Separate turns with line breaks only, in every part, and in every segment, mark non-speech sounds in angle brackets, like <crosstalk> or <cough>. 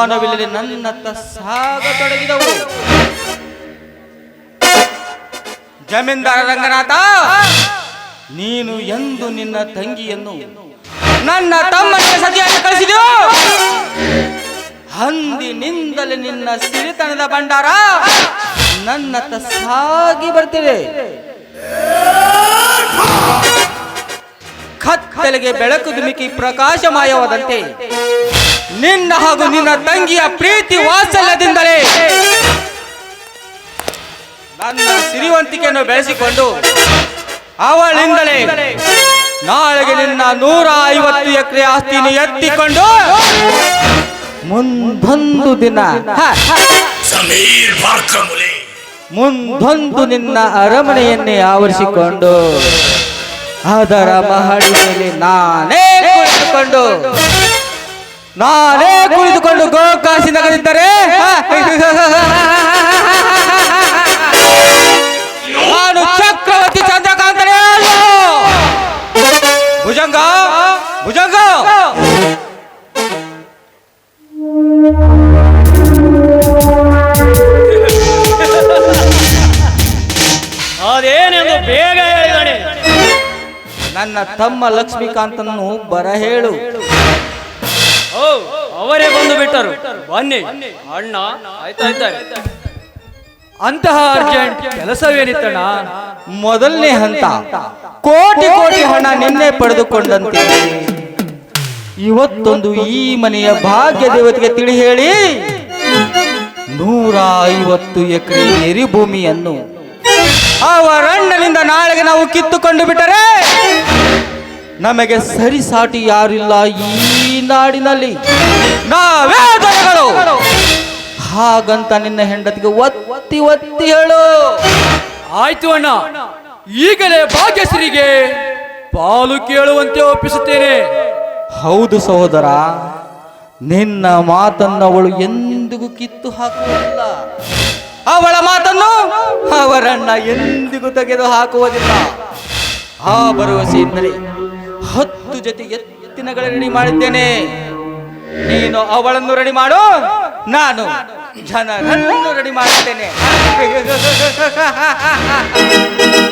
ನಿಧಾನವಿಲ್ಲದೆ ನನ್ನತ್ತ ಸಾಗತೊಡಗಿದವು ಜಮೀನ್ದಾರ ರಂಗನಾಥ, ನೀನು ಎಂದು ನಿನ್ನ ತಂಗಿಯನ್ನು ನನ್ನ ತಮ್ಮನಿಗೆ ಸತಿಯಾಗಿ ಕಳಿಸಿದೆಯೋ? ಹಂದಿನಿಂದಲೇ ನಿನ್ನ ಸಿರಿತನದ ಭಂಡಾರ ನನ್ನತ್ತ ಸಾಗಿ ಬರ್ತಿದೆ. ಕತ್ತಲೆಗೆ ಬೆಳಕು ಧುಮುಕಿ ಪ್ರಕಾಶಮಾಯವಾದಂತೆ ನಿನ್ನ ಹಾಗೂ ನಿನ್ನ ತಂಗಿಯ ಪ್ರೀತಿ ವಾತ್ಸಲ್ಯದಿಂದಲೇ ನನ್ನ ಸಿರಿವಂತಿಕೆಯನ್ನು ಬೆಳೆಸಿಕೊಂಡು ಅವಳಿಂದಲೇ ನಾಳೆಗೆ ನಿನ್ನ ನೂರ ಐವತ್ತು ಎಕರೆ ಆಸ್ತಿಯನ್ನು ಎತ್ತಿಕೊಂಡು ಮುಂದೊಂದು ದಿನ. ಮುಂದೊಂದು ನಿನ್ನ ಅರಮನೆಯನ್ನೇ ಆವರಿಸಿಕೊಂಡು ಅದರ ಮಹಡಿ ಮೇಲೆ ನಾನೇ ಕುಳಿತುಕೊಂಡು ನಾನೇ ಕುಳಿತುಕೊಂಡು ಗೋಕಾಸಿ ನಗದಿದ್ದರೆ <laughs> ನಾನು ಚಕ್ರವರ್ತಿ ಚಂದ್ರಕಾಂತನೇ ಭುಜಂಗ ಭುಜಂಗ!
ಅದೇನೆಂದು ಬೇಗ ಹೇಳಿದಾನೆ.
ನನ್ನ ತಮ್ಮ ಲಕ್ಷ್ಮೀಕಾಂತನನ್ನು ಬರ ಹೇಳು
ಓ ಅವರೇ ಬಂದು ಬಿಟ್ಟರು. ಬನ್ನಿ. ಅಣ್ಣ ಅಂತಹ ಅರ್ಜೆಂಟ್ ಕೆಲಸವೇನಿತ್ತಣ್ಣ?
ಮೊದಲನೇ ಹಂತ. ಕೋಟಿ ಕೋಟಿ ಹಣ ನಿನ್ನೆ ಪಡೆದುಕೊಂಡಂತೆ ಇವತ್ತೊಂದು ಈ ಮನೆಯ ಭಾಗ್ಯ ದೇವತೆಗೆ ತಿಳಿ ಹೇಳಿ. ನೂರ ಐವತ್ತು ಎಕರೆ ಎರಿ ಭೂಮಿಯನ್ನು ಅವರಣ್ಣನಿಂದ ನಾಳೆಗೆ ನಾವು ಕಿತ್ತುಕೊಂಡು ಬಿಟ್ಟರೆ ನಮಗೆ ಸರಿಸಾಟಿ ಯಾರಿಲ್ಲ ಈ ನಾಡಿನಲ್ಲಿ? ನಾವೇ ಹಾಗಂತ ನಿನ್ನ ಹೆಂಡತಿಗೆ ಒತ್ತಿ ಒತ್ತಿ ಹೇಳು.
ಆಯ್ತು ಅಣ್ಣ. ಈಗಲೇ ಭಾಗ್ಯಶ್ರೀಗೆ ಪಾಲು ಕೇಳುವಂತೆ ಒಪ್ಪಿಸುತ್ತೇನೆ.
ಹೌದು ಸಹೋದರ ನಿನ್ನ ಮಾತನ್ನು ಅವಳು ಎಂದಿಗೂ ಕಿತ್ತು ಹಾಕುವುದಿಲ್ಲ. ಅವಳ ಮಾತನ್ನು ಅವರನ್ನ ಎಂದಿಗೂ ತೆಗೆದು ಹಾಕುವುದಿಲ್ಲ. ಆ ಭರವಸೆ ಹತ್ತು ಜೊತೆ ಎತ್ತಿನಗಳ ರೆಡಿ ಮಾಡಿದ್ದೇನೆ. ನೀನು ಅವಳನ್ನು ರೆಡಿ ಮಾಡು ನಾನು ಜನರನ್ನು ರೆಡಿ ಮಾಡುತ್ತೇನೆ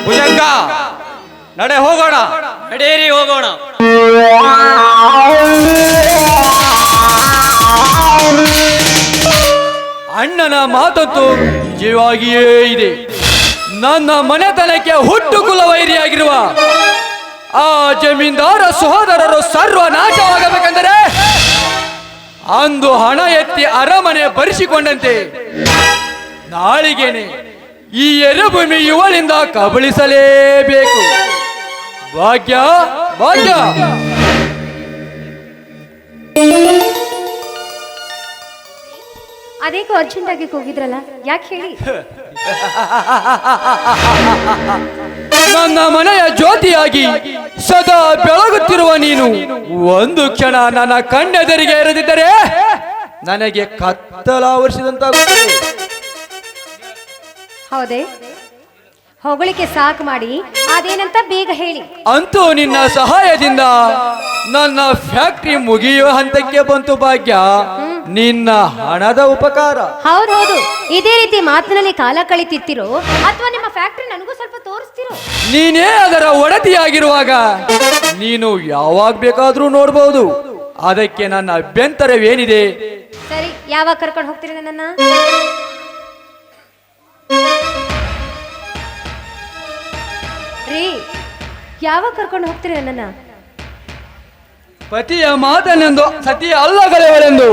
ಭುಜಂಗ ನಡೆ ಹೋಗೋಣ.
ನಡೆಯಿರಿ ಹೋಗೋಣ. ಅಣ್ಣನ ಮಾತಂತೂ ನಿಜವಾಗಿಯೇ ಇದೆ. ನನ್ನ ಮನೆತನಕ್ಕೆ ಹುಟ್ಟು ಕುಲವೈರಿಯಾಗಿರುವ ಆ ಜಮೀನ್ದಾರ ಸಹೋದರರು ಸರ್ವನಾಶವಾಗಬೇಕೆಂದರೆ ಅಂದು ಹಣ ಎತ್ತಿ ಅರಮನೆ ಬರಿಸಿಕೊಂಡಂತೆ. ನಾಳಿಗೆನೆ ಈ ಎರೆಭೂಮಿ ಇವಳಿಂದ ಕಬಳಿಸಲೇಬೇಕು. ಭಾಗ್ಯ ಭಾಗ್ಯ.
ಅದೇಕೋ ಅರ್ಜೆಂಟ್ ಆಗಿ ಹೋಗಿದ್ರಲ್ಲ? ಯಾಕೆ ಹೇಳಿ? <laughs>
ನನ್ನ ಮನೆಯ ಜ್ಯೋತಿಯಾಗಿ ಸದಾ ಬೆಳಗುತ್ತಿರುವ ನೀನು. ಒಂದು ಕ್ಷಣ ನನ್ನ ಕಣ್ಣೆದರಿಗೆ ಇರದಿದ್ದರೆ ನನಗೆ ಕತ್ತಲಾವರಿಸಿದಂತಾಗುತ್ತದೆ.
ಹೌದೇ? ಹೊಗಳಿಕೆ ಸಾಕು ಮಾಡಿ ಅದೇನಂತ ಬೇಗ ಹೇಳಿ.
ಅಂತೂ ನಿನ್ನ ಸಹಾಯದಿಂದ ನನ್ನ ಫ್ಯಾಕ್ಟ್ರಿ ಮುಗಿಯುವ ಹಂತಕ್ಕೆ ಬಂತು ಭಾಗ್ಯ. ನಿನ್ನ ಹಣದ ಉಪಕಾರ.
ಹೌದು ಹೌದು. ಇದೇ ರೀತಿ ಮಾತಿನಲ್ಲಿ ಕಾಲ ಕಳಿತಿರ್ತಿರೋ ಅಥವಾ ನಿಮ್ಮ ಫ್ಯಾಕ್ಟ್ರಿ ನನಗೂ ಸ್ವಲ್ಪ ತೋರಿಸ್ತಿರೋ?
ನೀನೇ ಅದರ ಒಡತಿಯಾಗಿರುವಾಗ ನೀನು ಯಾವಾಗ ಬೇಕಾದ್ರೂ ನೋಡಬಹುದು ಅದಕ್ಕೆ ನನ್ನ ಅಭ್ಯಂತರವೇನಿದೆ?
ಸರಿ ಯಾವಾಗ ಕರ್ಕೊಂಡು ಹೋಗ್ತೀರಿ ನನ್ನನ್ನ? ರೀ ಯಾವಾಗ ಕರ್ಕೊಂಡು ಹೋಗ್ತೀರಿ ನನ್ನ
ಪತಿಯ ಮಾತನೆಂದು ಸತಿಯ ಅಲ್ಲಗಲೆವಳೆಂದು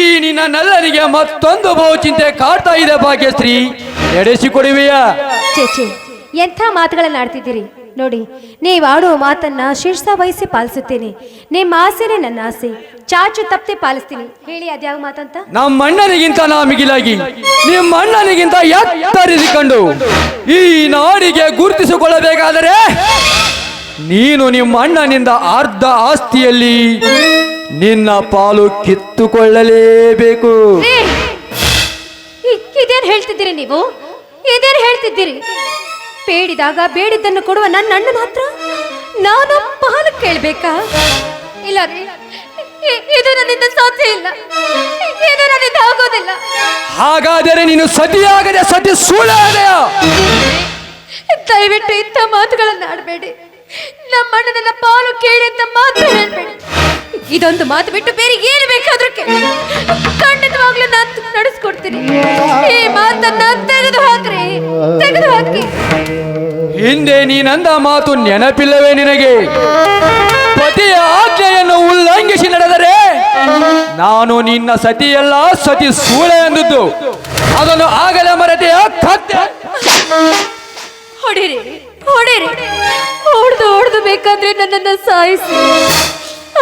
ಈ ನಿನ್ನ ನಲ್ಲರಿಗೆ ಮತ್ತೊಂದು ಬಹು ಚಿಂತೆ ಕಾಡ್ತಾ ಇದೆ ಭಾಗ್ಯಶ್ರೀ ಎಡೆಸಿಕೊಡುವೆಯ?
ಚೇ ಚೇ ಎಂಥ ಮಾತುಗಳನ್ನ ಆಡ್ತಿದ್ದೀರಿ? ನೋಡಿ ನೀವು ಆಡುವ ಮಾತನ್ನ ಶೀರ್ಷ ವಹಿಸಿ ಪಾಲಿಸುತ್ತೇನೆ. ನಿಮ್ಮ ಆಸೆನೇ ನನ್ನ ಆಸೆ. ಚಾಚು ತಪ್ಪದೆ ಪಾಲಿಸ್ತೀನಿ. ಹೇಳಿ ಅದ್ಯಾವ ಮಾತಂತ?
ನಮ್ಮ ಅಣ್ಣನಿಗಿಂತ ನಾ ಮಿಗಿಲಾಗಿ. ನಿಮ್ಮ ಅಣ್ಣನಿಗಿಂತ ಎತ್ತರಿಸಿಕೊಂಡು ಈ ನಾಡಿಗೆ ಗುರುತಿಸಿಕೊಳ್ಳಬೇಕಾದರೆ ನೀನು ನಿಮ್ಮ ಅಣ್ಣನಿಂದ ಅರ್ಧ ಆಸ್ತಿಯಲ್ಲಿ ನಿನ್ನ ಪಾಲು ಕಿತ್ತುಕೊಳ್ಳಲೇಬೇಕು.
ಇದೇನು ಹೇಳ್ತಿದ್ದೀರಿ ನೀವು? ಇದೇನು ಹೇಳ್ತಿದ್ದೀರಿ? ಬೇಡಿದಾಗ ಬೇಡಿದ್ದನ್ನು ಕೊಡುವ ನನ್ನ ಅಣ್ಣನ ಹತ್ರ ನಾನು ಪಾಲು ಕೇಳಬೇಕಾ? ಇಲ್ಲ ಇದು ನನ್ನಿಂದ ಸಾಧ್ಯ ಇಲ್ಲ. ಇದು ನನ್ನಿಂದ ಆಗೋದಿಲ್ಲ.
ಹಾಗಾದರೆ ನೀನು ಸತಿಯಾಗದೆ ಸತಿ ಸುಳ್ಳಾದೆಯ
ದಯವಿಟ್ಟು ಇಂಥ ಮಾತುಗಳನ್ನು ಆಡಬೇಡಿ. ನಮ್ಮ ನನ್ನ ಪಾಲು ಕೇಳಿ ಅಂತ ಮಾತು ಹೇಳಬೇಡಿ. ಇದೊಂದು ಮಾತು ಬಿಟ್ಟು ಬೇರೆ ಏನು ಬೇಕಾದ್ರೂ ಕೇಳಿ. ಖಂಡಿತವಾಗ್ಲೂ ನಾನು ನಡೆಸ್ಕೊಡ್ತೀನಿ. ಈ ಮಾತನ್ನ ತೆಗೆದು ಹಾಕ್ರಿ. ತೆಗೆದು ಹಾಕಿ.
ಹಿಂದೆ ನೀನಂದ ಮಾತು ನೆನಪಿಲ್ಲವೇ ನಿನಗೆ? ಪತಿಯ ಆಜ್ಞೆಯನ್ನು ಉಲ್ಲಂಘಿಸಿ ನಡೆದರೆ ನಾನು ನಿನ್ನ ಸತಿಯಲ್ಲ, ಸತಿ ಸೂಳೆ ಎಂದದ್ದು. ಅದನ್ನು ಆಗಲೇ ಮರೆತೆಯ
ಹೊಡಿರಿ ಹೊಡಿರಿ. ಹೊಡೆದು ಹೊಡೆದು ಬೇಕಾದ್ರೆ ನನ್ನನ್ನು ಸಾಯಿಸಿ.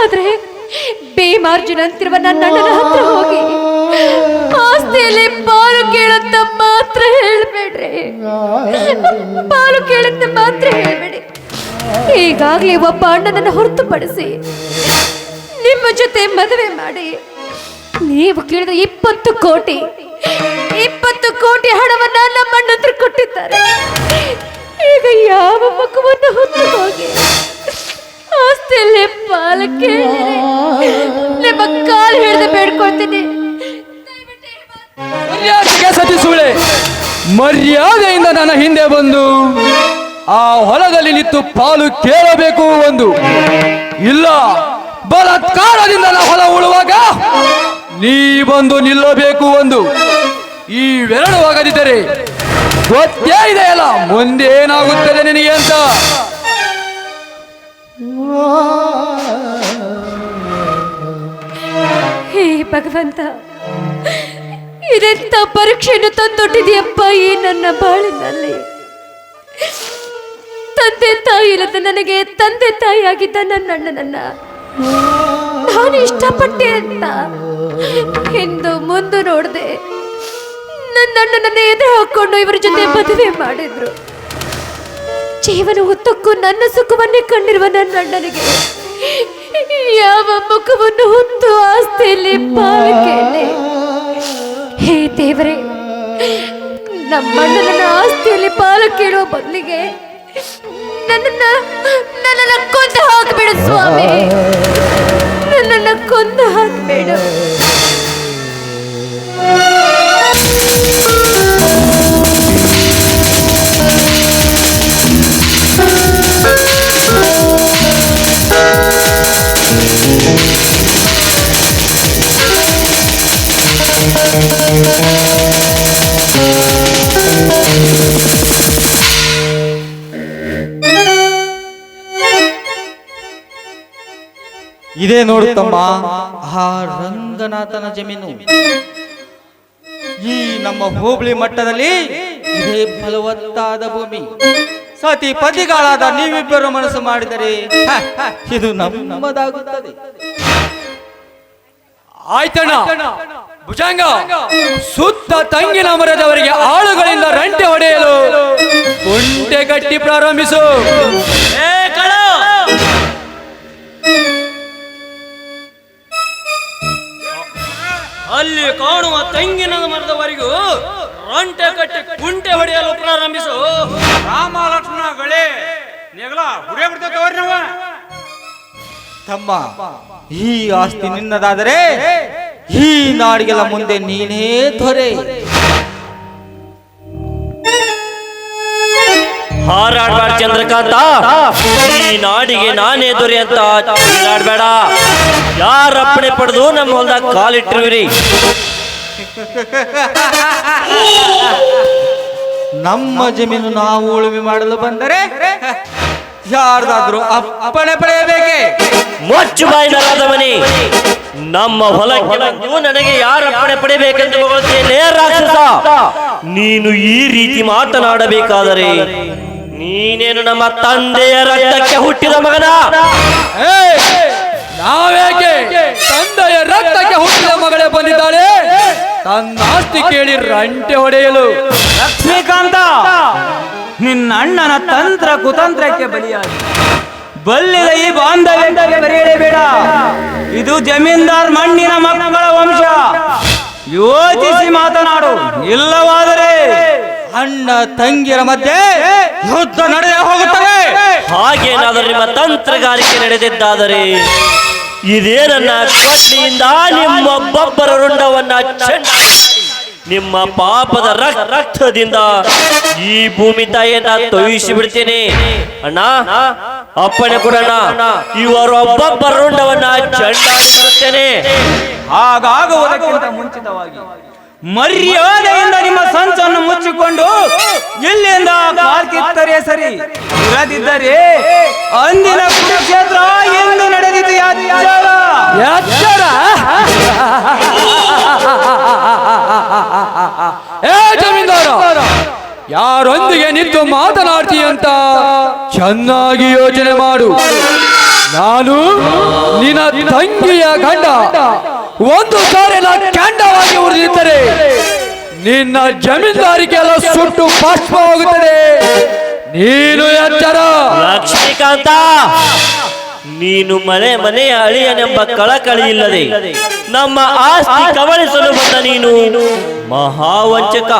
ಆದ್ರೆ ಬೇಮಾರ್ಜುನ ಅಂತಿರುವ ನನ್ನ ಅಣ್ಣನ ಹತ್ರ ಹೋಗಿ ಆಸ್ತಿಯಲ್ಲಿ ಪಾಲು ಕೇಳಂತ ಮಾತ್ರ ಹೇಳ್ಬೇಡ್ರಿ. ಪಾಲು ಕೇಳಂತ ಮಾತ್ರ ಹೇಳ್ಬೇಡಿ. ಈಗಾಗ್ಲೇ ಒಬ್ಬ ಅಣ್ಣನನ್ನು ಹೊರತುಪಡಿಸಿ ನಿಮ್ಮ ಜೊತೆ ಮದುವೆ ಮಾಡಿ ನೀವು ಕೇಳಿದ ಇಪ್ಪತ್ತು ಕೋಟಿ ಇಪ್ಪತ್ತು ಕೋಟಿ ಹಣವನ್ನ ನಮ್ಮ ಹತ್ರ ಕೊಟ್ಟಿದ್ದಾರೆ. ಈಗ ಯಾವ ಮಗುವನ್ನು ಹೊತ್ತು ಹೋಗಿ? ಆಸ್ತಿಯಲ್ಲಿ ಪಾಲಕ್ಕೆ ನಿಮ್ಮ ಕಾಲು ಹಿಡಿದು ಬೇಡ್ಕೊಳ್ತೀನಿ.
ಸತಿ ಸೂಳೆ ಮರ್ಯಾದೆಯಿಂದ ನನ್ನ ಹಿಂದೆ ಬಂದು ಆ ಹೊಲದಲ್ಲಿ ನಿಂತು ಪಾಲು ಕೇಳಬೇಕು ಒಂದು. ಇಲ್ಲ, ಬಲಾತ್ಕಾರದಿಂದ ನಾ ಹೊಲ ಉಳುವಾಗ ನೀ ಬಂದು ನಿಲ್ಲಬೇಕು ಒಂದು. ಈ ಬೆರಳು ಗೊತ್ತೇ ಇದೆಯಲ್ಲ ಮುಂದೆ ಏನಾಗುತ್ತದೆ ನಿನಗೆ ಅಂತ.
ಹೇ ಭಗವಂತ, ಇದೆಂತ ಪರೀಕ್ಷೆಯನ್ನು ತಂದೊಟ್ಟಿದೆಯಪ್ಪ ಈ ನನ್ನ ಬಾಳಿನಲ್ಲಿ? ತಂದೆ ತಾಯಿ ಇಲ್ಲದ ನನಗೆ ತಂದೆ ತಾಯಿ ಆಗಿದ್ದ ನನ್ನ ಅಣ್ಣನನ್ನ ನಾನು ಇಷ್ಟಪಟ್ಟೆ ಅಂತ ಹಿಂದು ಮುಂದೆ ನೋಡಿದೆ. ನನ್ನ ಅಣ್ಣನನ್ನ ಎದುರು ಹಾಕೊಂಡು ಇವರ ಜೊತೆ ಮದುವೆ ಮಾಡಿದ್ರು. ಜೀವನ ಉದ್ದಕ್ಕೂ ನನ್ನ ಸುಖವನ್ನೇ ಕಂಡಿರುವ ನನ್ನ ಅಣ್ಣನಿಗೆ ಯಾವ ಮುಖವನ್ನು ಹೊತ್ತು ಆಸ್ತಿಯಲ್ಲಿ ಪಾಲು ಕೇಳಿ ಹೇ ದೇವರೇ, ನಮ್ಮ ಅಣ್ಣನನ್ನ ಆಸ್ತಿಯಲ್ಲಿ ಪಾಲು ಕೇಳುವ ಬದಲಿಗೆ ನನ್ನನ್ನ ನನ್ನನ್ನ ಕೊಂದು ಹಾಕಬೇಡ ಸ್ವಾಮಿ. ನನ್ನನ್ನ ಕೊಂದು ಹಾಕಬೇಡ.
ಇದೇ ನೋಡುತ್ತಮ್ಮ ಆ ರಂಗನಾಥನ ಜಮೀನು. ಈ ನಮ್ಮ ಹೋಬಳಿ ಮಟ್ಟದಲ್ಲಿ ಇದೇ ಫಲವತ್ತಾದ ಭೂಮಿ. ಸತಿ ಪತಿಗಳಾದ ನೀವಿಬ್ಬರು ಮನಸ್ಸು ಮಾಡಿದರೆ ಇದು ನಮ್ಮದಾಗುತ್ತದೆ.
ಆಯ್ತಣ್ಣ. ಭುಜಂಗ. ಸುತ್ತ ತಂಗಿನ ಮರದವರಿಗೆ ಆಳುಗಳಿಂದ ರಂಟೆ ಹೊಡೆಯಲು ಕುಂಟೆ ಕಟ್ಟಿ ಪ್ರಾರಂಭಿಸು.
ಅಲ್ಲಿ ಕಾಣುವ ತೆಂಗಿನ ಮರದವರೆಗೂ ರಂಟೆ ಕಟ್ಟಿ ಕುಂಟೆ ಹೊಡೆಯಲು ಪ್ರಾರಂಭಿಸು. ರಾಮ ಲಕ್ಷ್ಮಣ
ತಮ್ಮ, ಈ ಆಸ್ತಿ ನಿನ್ನದಾದರೆ ಈ ನಾಡಿಗೆಲ್ಲ ಮುಂದೆ ನೀನೇ ದೊರೆ
ಹಾರಾಡ್ಬೇಡ ಚಂದ್ರಕಾಂತ. ಈ ನಾಡಿಗೆ ನಾನೇ ದೊರೆ ಅಂತ ಚೀರಾಡ್ಬೇಡ ಯಾರಪ್ಪಣೆ ಪಡೆದು ನಮ್ಮ ಹೊಲ್ದಾಗ ಕಾಲಿಟ್ಟಿರುವಿರಿ
ನಮ್ಮ ಜಮೀನು ನಾವು ಉಳುಮೆ ಮಾಡಲು ಬಂದರೆ ಯಾರ್ದಾದ್ರೂ ಅಪ್ಪಣೆ ಪಡೆಯಬೇಕೆ?
ಮೊಚ್ಚು ಬಾಯಿ ನರಾದ ಮನೆ. ನಮ್ಮ ಹೊಲಕ್ಕೆ ಬಂದು ನನಗೆ ಯಾರ ಅಪ್ಪಣೆ ಪಡೆಯಬೇಕೆಂದು ರಾಕ್ಷಸ. ನೀನು ಈ ರೀತಿ ಮಾತನಾಡಬೇಕಾದರೆ ನೀನೇನು ನಮ್ಮ ತಂದೆಯ ರಕ್ತಕ್ಕೆ ಹುಟ್ಟಿದ ಮಗನ!
ನಾವೇಕೆ ತಂದೆಯ ರಕ್ತಕ್ಕೆ ಹುಟ್ಟಿದ ಮಗಳೇ ಬಂದಿದ್ದಾಳೆ? ತನ್ನ ಆಸ್ತಿ ಕೇಳಿ ರಂಟೆ ಹೊಡೆಯಲು.
ಲಕ್ಷ್ಮೀಕಾಂತ ನಿನ್ನ ಅಣ್ಣನ ತಂತ್ರ ಕುತಂತ್ರಕ್ಕೆ ಬಲಿಯಾಗಿ. ಬಲ್ಲಿದ ಈ ಬಾಂಧವ್ಯ ಬರೆಯಲೇಬೇಡ. ಇದು ಜಮೀನ್ದಾರ್ ಮಣ್ಣಿನ ಮಕ್ಕಳ ವಂಶ. ಯೋಚಿಸಿ ಮಾತನಾಡು ಇಲ್ಲವಾದರೆ
ಅಣ್ಣ ತಂಗಿಯರ ಮಧ್ಯೆ ಯುದ್ಧ ನಡೆಯ ಹೋಗುತ್ತದೆ
ಹಾಗೇನಾದರೂ ನಿಮ್ಮ ತಂತ್ರಗಾರಿಕೆ ನಡೆದಿದ್ದಾದರೆ ಇದೇ ನನ್ನ ನಿಮ್ಮ ನಿಮ್ಮೊಬ್ಬೊಬ್ಬರ ರುಂಡವನ್ನ ಚೆಂಡ ನಿಮ್ಮ ಪಾಪದ ರಕ್- ರಕ್ತದಿಂದ ಈ ಭೂಮಿ ತಾಯಿಯನ್ನ ತೊಯಿಸಿ ಬಿಡ್ತೇನೆ. ಅಣ್ಣ ಅಪ್ಪಣೆ ಕೊಡೋಣ. ಇವರು ಒಬ್ಬೊಬ್ಬರ ರುಂಡವನ್ನ ಬಿಡುತ್ತೇನೆ
ಹಾಗಾಗುವುದಕ್ಕಿಂತ ಮುಂಚಿತವಾಗಿ ಮರ್ಯಾದೆಯಿಂದ ನಿಮ್ಮ ಸಂಚನ್ನು ಮುಚ್ಚಿಕೊಂಡು ಇಲ್ಲಿಂದ ಕಾರ್ಕಿತ್ತರೆ ಸರಿ. ಇರದಿದ್ದರೆ ಅಂದಿನ ಕುರುಕ್ಷೇತ್ರ ಎಂದು
ನಡೆದಿದೆ ಯಾರೊಂದಿಗೆ ನಿಂತು ಮಾತನಾಡ್ತೀಯಂತ? ಚೆನ್ನಾಗಿ ಯೋಚನೆ ಮಾಡು. ನಾನು ನಿನ್ನ ತಂಗಿಯ ಗಂಡ. ಒಂದು ಸಾರಿ ಕ್ಯಾಂಡವಾಗಿ ಉರಿದಿದ್ದರೆ ನಿನ್ನ ಜಮೀನ್ದಾರಿಗೆಲ್ಲ ಸುಟ್ಟು ಹೋಗುತ್ತದೆ ನೀನು ಎಚ್ಚರ.
ಲಕ್ಷ್ಮೀಕಾಂತ. ನೀನು ಮನೆ ಮನೆಯ ಅಳಿಯನೆಂಬ ಕಳಕಳಿ ಇಲ್ಲದೆ ನಮ್ಮ ಆಸ್ತಿ ಕವಳಿಸಲು ಬಂದ ನೀನು ಮಹಾವಂಚಕ.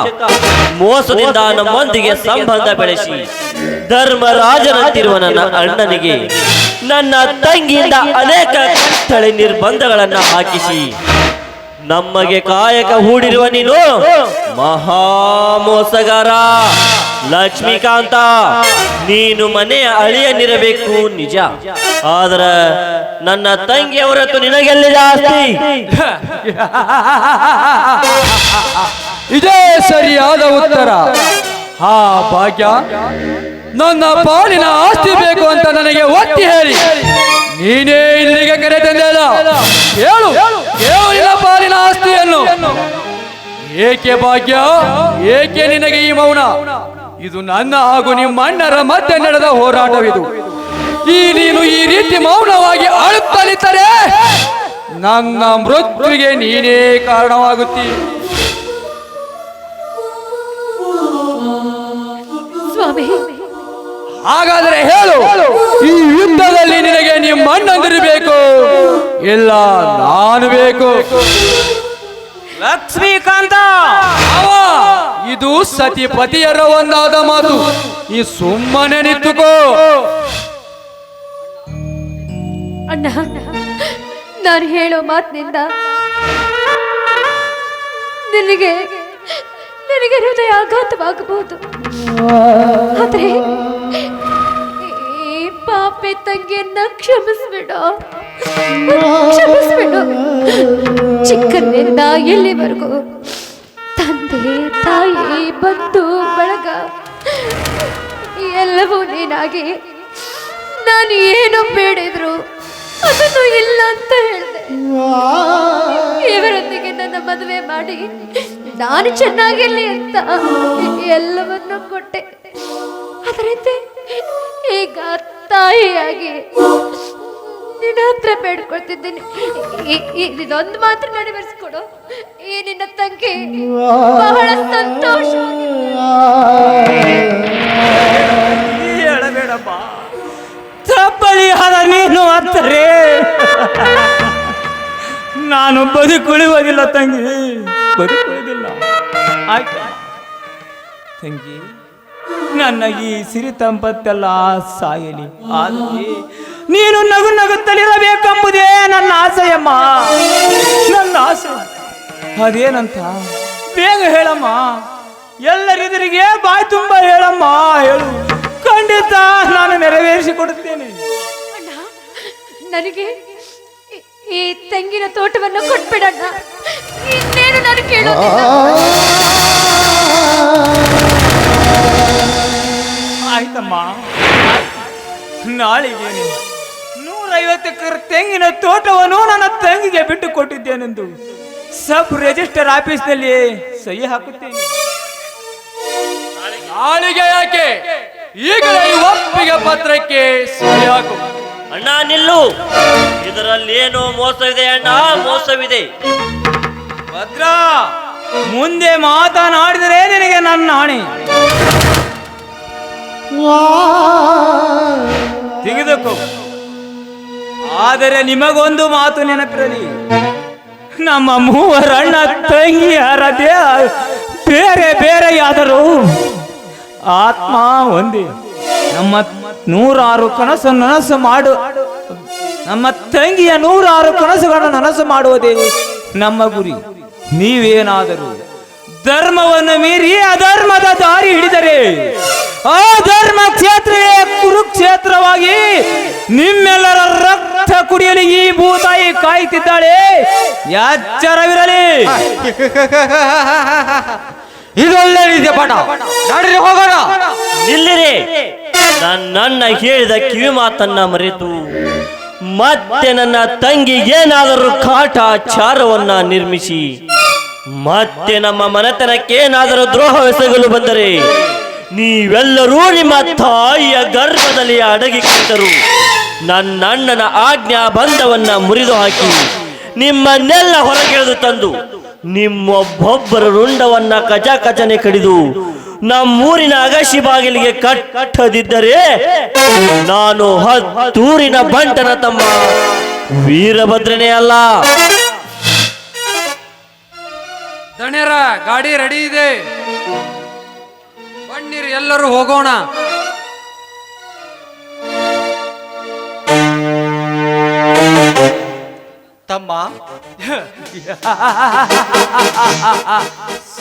ಮೋಸದಿಂದ ನಮ್ಮೊಂದಿಗೆ ಸಂಬಂಧ ಬೆಳೆಸಿ. ಧರ್ಮರಾಜನಂತಿರುವ ನನ್ನ ಅಣ್ಣನಿಗೆ ನನ್ನ ತಂಗಿಯಿಂದ ಅನೇಕ ಕಟ್ಟಳೆ ನಿರ್ಬಂಧಗಳನ್ನು ಹಾಕಿಸಿ. ನಮಗೆ ಕಾಯಕ ಹೂಡಿರುವ ನೀನು ಮಹಾ ಮೋಸಗಾರ ಲಕ್ಷ್ಮೀಕಾಂತ, ನೀನು ಮನೆಯ ಅಳಿಯನಿರಬೇಕು, ನಿಜ. ಆದ್ರ ನನ್ನ ತಂಗಿ ಅವರತ್ತು ನಿನಗೆಲ್ಲಿ ಜಾಸ್ತಿ?
ಇದೇ ಸರಿಯಾದ ಉತ್ತರ. ಹಾ, ಭಾಗ್ಯ. ನನ್ನ ಪಾಲಿನ ಆಸ್ತಿ ಬೇಕು ಅಂತ ನನಗೆ ಒತ್ತಿ ಹೇಳಿ. ನೀನೇ ಇಲ್ಲಿಗೆ ಕರೆ ತಂದೆಲ್ಲ ಹೇಳು ನಿನ್ನ ಪಾಲಿನ ಆಸ್ತಿಯನ್ನು. ಏಕೆ ಭಾಗ್ಯ? ಏಕೆ ನಿನಗೆ ಈ ಮೌನ? ಇದು ನನ್ನ ಹಾಗೂ ನಿಮ್ಮ ಅಣ್ಣರ ಮತ್ತೆ ನಡೆದ ಹೋರಾಟವಿದು. ಈ ನೀನು ಈ ರೀತಿ ಮೌನವಾಗಿ ಅಳುತ್ತಲಿದ್ದರೆ ನನ್ನ ಮೃತ್ಯುಗೆ ನೀನೇ ಕಾರಣವಾಗುತ್ತಿ.
ಸ್ವಾಮಿ.
ಹಾಗಾದರೆ ಹೇಳು ಈ ಯುದ್ಧದಲ್ಲಿ ನಿನಗೆ ನಿಮ್ಮ ಅಣ್ಣಂದಿರಬೇಕು ಇಲ್ಲ ನಾನು ಬೇಕು.
ಲಕ್ಷ್ಮೀಕಾಂತ!
ಇದು ಸತಿಪತಿಯರ ಒಂದಾದ ಮಾತು. ಈ ಸುಮ್ಮನೆ ನಿಂತುಕೋ.
ಅಣ್ಣ, ನಾನು ಹೇಳೋ ಮಾತಿನಿಂದ ನಿನಗೆ, ನನಗೆ ಹೃದಯ ಆಘಾತವಾಗಬಹುದು. ಆದರೆ ಈ ಪಾಪೆ ತಂಗಿಯನ್ನ ಕ್ಷಮಿಸ್ಬಿಡ. ಕ್ಷಮಿಸ್ಬಿಡು. ಚಿಕ್ಕಂದಿನಿಂದ ಎಲ್ಲಿವರೆಗೂ ತಂದೆ, ತಾಯಿ ಬಂಧು ಬಳಗ, ಎಲ್ಲವೂ ನೀನಾಗಿ ನಾನು ಏನು ಬೇಡಿದ್ರು ಅದನ್ನು ಇಲ್ಲ ಅಂತ ಹೇಳಿದೆ. ಇವರೊಂದಿಗೆ ನನ್ನ ಮದುವೆ ಮಾಡಿ ನಾನು ಚೆನ್ನಾಗಿರ್ಲಿ ಅಂತ ಎಲ್ಲವನ್ನು ಕೊಟ್ಟೆ. ಅದರಂತೆ ಈಗ ತಾಯಿಯಾಗಿ ನಿನ್ನ ಹತ್ರ ಬೇಡ್ಕೊಳ್ತಿದ್ದೀನಿ. ಇದೊಂದು ಮಾತ್ರ ನೆರವೇರಿಸ್ಕೊಡು. ಈ ನಿನ್ನ ತಂಗಿ ಬಹಳ ಸಂತೋಷ.
ನಾನು ಬದುಕುಳಿಯುವುದಿಲ್ಲ ತಂಗಿ. ಬದುಕುಳಿಯೋದಿಲ್ಲ ಆಯ್ತಾ? ತಂಗಿ, ನನ್ನ ಈ ಸಿರಿ ತಂಪತ್ತೆಲ್ಲ ಸಾಯಲಿ. ಆದರೆ ನೀನು ನಗು ನಗುತ್ತಲಿರಬೇಕೆಂಬುದೇ ನನ್ನ ಆಸೆಯಮ್ಮ ನನ್ನ ಆಸೆ. ಅದೇನಂತ? ಬೇಗ ಹೇಳಮ್ಮ. ಎಲ್ಲರೆದುರಿಗೆ ಬಾಯಿ ತುಂಬ ಹೇಳಮ್ಮ. ಹೇಳು. ಖಂಡಿತ ನಾನು ನೆರವೇರಿಸಿ ಕೊಡುತ್ತೇನೆ.
ನನಗೆ ಈ- ತೆಂಗಿನ ತೋಟವನ್ನು ಕೊಟ್ಬಿಡಣ್ಣ ಇನ್ನೇನು ನಾನು ಕೇಳೋದಿಲ್ಲ.
ಆಯ್ತಮ್ಮ. ನಾಳೆಗೆ ನೂರೈವತ್ತು ಎಕರೆ ತೆಂಗಿನ ತೋಟವನ್ನು ನನ್ನ ತಂಗಿಗೆ ಬಿಟ್ಟು ಕೊಟ್ಟಿದ್ದೇನೆಂದು ಸಬ್ ರಿಜಿಸ್ಟರ್ ಆಫೀಸ್ನಲ್ಲಿ ಸಹಿ ಹಾಕುತ್ತೇನೆ.
ನಾಳೆಗೆ ಯಾಕೆ? ಈಗಲೇ ಈ ಒಪ್ಪಿಗೆ ಪತ್ರಕ್ಕೆ ಸಹಿ ಹಾಕು.
ಅಣ್ಣ ನಿಲ್ಲು. ಇದರಲ್ಲಿ ಏನೋ ಮೋಸವಿದೆ ಅಣ್ಣ, ಮೋಸವಿದೆ.
ಭದ್ರಾ, ಮುಂದೆ ಮಾತನಾಡಿದರೆ ನಿನಗೆ ನನ್ನ ಆಣೆ ತೆಗೆದುಕೋ. ಆದರೆ ನಿಮಗೊಂದು ಮಾತು ನೆನಪಿರಲಿ. ನಮ್ಮ ಮೂವರ ಅಣ್ಣ, ತಂಗಿಯರ ದೇಹ ಬೇರೆ ಬೇರೆಯಾದರೂ ಆತ್ಮ ಒಂದೇ. ನಮ್ಮ ನೂರಾರು ಕನಸು ನನಸು ಮಾಡು. ನಮ್ಮ ತಂಗಿಯ ನೂರಾರು ಕನಸುಗಳನ್ನು ನನಸು ಮಾಡುವುದೇ ನಮ್ಮ ಗುರಿ. ನೀವೇನಾದರೂ ಧರ್ಮವನ್ನು ಮೀರಿ ಅಧರ್ಮದ ದಾರಿ ಹಿಡಿದರೆ, ಆ ಧರ್ಮ ಕ್ಷೇತ್ರವೇ ಕುರುಕ್ಷೇತ್ರವಾಗಿ ನಿಮ್ಮೆಲ್ಲರ ರಕ್ತ ಕುಡಿಯಲು ಈ ಭೂತಾಯಿ ಕಾಯುತ್ತಿದ್ದಾಳೆ ಎಚ್ಚರವಿರಲಿ <laughs>
ಇದೊಳ್ಳೆ ರೀತಿಯ ಪಾಠ. ನಡ್ರಿ ಹೋಗೋಣ.
ನಿಲ್ಲಿರಿ. ನನ್ನಣ್ಣ ಹೇಳಿದ ಕಿವಿ ಮಾತನ್ನ ಮರೆತು ಮತ್ತೆ ನನ್ನ ತಂಗಿಗೇನಾದರೂ ಕಾಟ ಚಾರವನ್ನ ನಿರ್ಮಿಸಿ, ಮತ್ತೆ ನಮ್ಮ ಮನೆತನಕ್ಕೇನಾದರೂ ದ್ರೋಹವೆಸಗಲು ಬಂದರೆ, ನೀವೆಲ್ಲರೂ ನಿಮ್ಮ ತಾಯಿಯ ಗರ್ಭದಲ್ಲಿ ಅಡಗಿಕೊಂಡರು. ನನ್ನಣ್ಣನ ಆಜ್ಞಾ ಬಂಧವನ್ನ ಮುರಿದು ಹಾಕಿ ನಿಮ್ಮನ್ನೆಲ್ಲ ಹೊರಗೆಳೆದು ತಂದು ನಿಮ್ಮೊಬ್ಬೊಬ್ಬರ ರುಂಡವನ್ನ ಕಚ ಕಚನೆ ಕಡಿದು ನಮ್ಮೂರಿನ ಅಗಶಿ ಬಾಗಿಲಿಗೆ ಕಟ್ಟದಿದ್ದರೆ ನಾನು ಹತ್ತೂರಿನ ಬಂಟನ ತಮ್ಮ ವೀರಭದ್ರನೇ ಅಲ್ಲ.
ಗಾಡಿ ರೆಡಿ ಇದೆ. ಬಣ್ಣೀರ್ ಎಲ್ಲರೂ ಹೋಗೋಣ.
ತಮ್ಮ?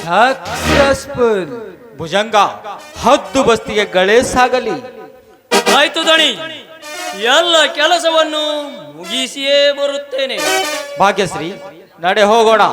ಸಕ್ಸಸ್ಫುಲ್.
ಭುಜಂಗ ಹದ್ದು ಬಸ್ತಿಗೆ ಗಳೆ ಸಾಗಲಿ.
ಆಯ್ತು ದಣಿ ಎಲ್ಲ ಕೆಲಸವನ್ನು ಮುಗಿಸಿಯೇ ಬರುತ್ತೇನೆ.
ಭಾಗ್ಯಶ್ರೀ ನಡೆ ಹೋಗೋಣ.